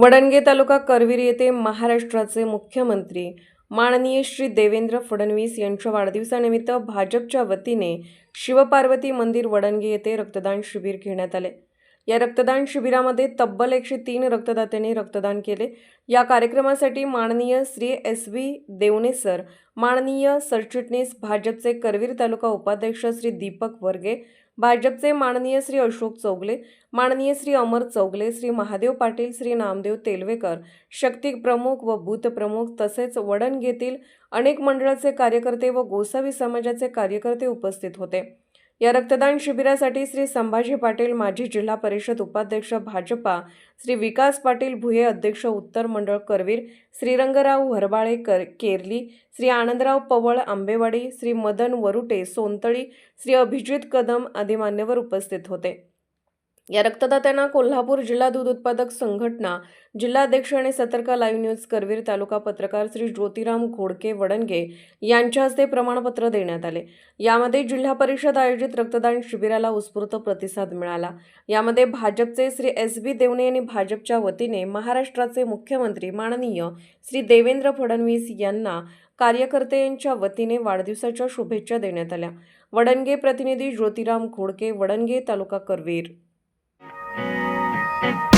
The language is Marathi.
वडणगे तालुका करवीर येथे महाराष्ट्राचे मुख्यमंत्री माननीय श्री देवेंद्र फडणवीस यांच्या वाढदिवसानिमित्त भाजपच्या वतीने शिवपार्वती मंदिर वडणगे येथे रक्तदान शिबिर घेण्यात आले. या रक्तदान शिबिरामध्ये तब्बल एकशे तीन रक्तदात्यांनी रक्तदान केले. या कार्यक्रमासाठी माननीय Shri S V Devane sir माननीय सरचिटणीस भाजपचे करवीर तालुका उपाध्यक्ष श्री दीपक वर्गे भाजपचे माननीय श्री अशोक चौगले माननीय श्री अमर चौगले श्री महादेव पाटील श्री नामदेव तेलवेकर शक्ती प्रमुख व बूथ प्रमुख तसेच वडणगेतील अनेक मंडळाचे कार्यकर्ते व गोसावी समाजाचे कार्यकर्ते उपस्थित होते. या रक्तदान शिबिरासाठी श्री संभाजी पाटील माजी जिल्हा परिषद उपाध्यक्ष भाजपा श्री विकास पाटील भुये अध्यक्ष उत्तर मंडळ करवीर श्रीरंगराव हरबाळे कर केरली श्री आनंदराव पवळ आंबेवाडी श्री मदन वरुटे सोनतळी श्री अभिजित कदम आदी मान्यवर उपस्थित होते. या रक्तदात्यांना कोल्हापूर जिल्हा दूध उत्पादक संघटना जिल्हाध्यक्ष आणि सतर्का लाईव्ह न्यूज करवीर तालुका पत्रकार श्री ज्योतिराम घोडके वडणगे यांच्या हस्ते प्रमाणपत्र देण्यात आले. यामध्ये जिल्हा परिषद आयोजित रक्तदान शिबिराला उत्स्फूर्त प्रतिसाद मिळाला. यामध्ये भाजपचे श्री एस बी देवणे यांनी भाजपच्या वतीने महाराष्ट्राचे मुख्यमंत्री माननीय श्री देवेंद्र फडणवीस यांना कार्यकर्त्यांच्या वतीने वाढदिवसाच्या शुभेच्छा देण्यात आल्या. वडणगे प्रतिनिधी ज्योतिराम घोडके वडणगे तालुका करवीर. Thank you.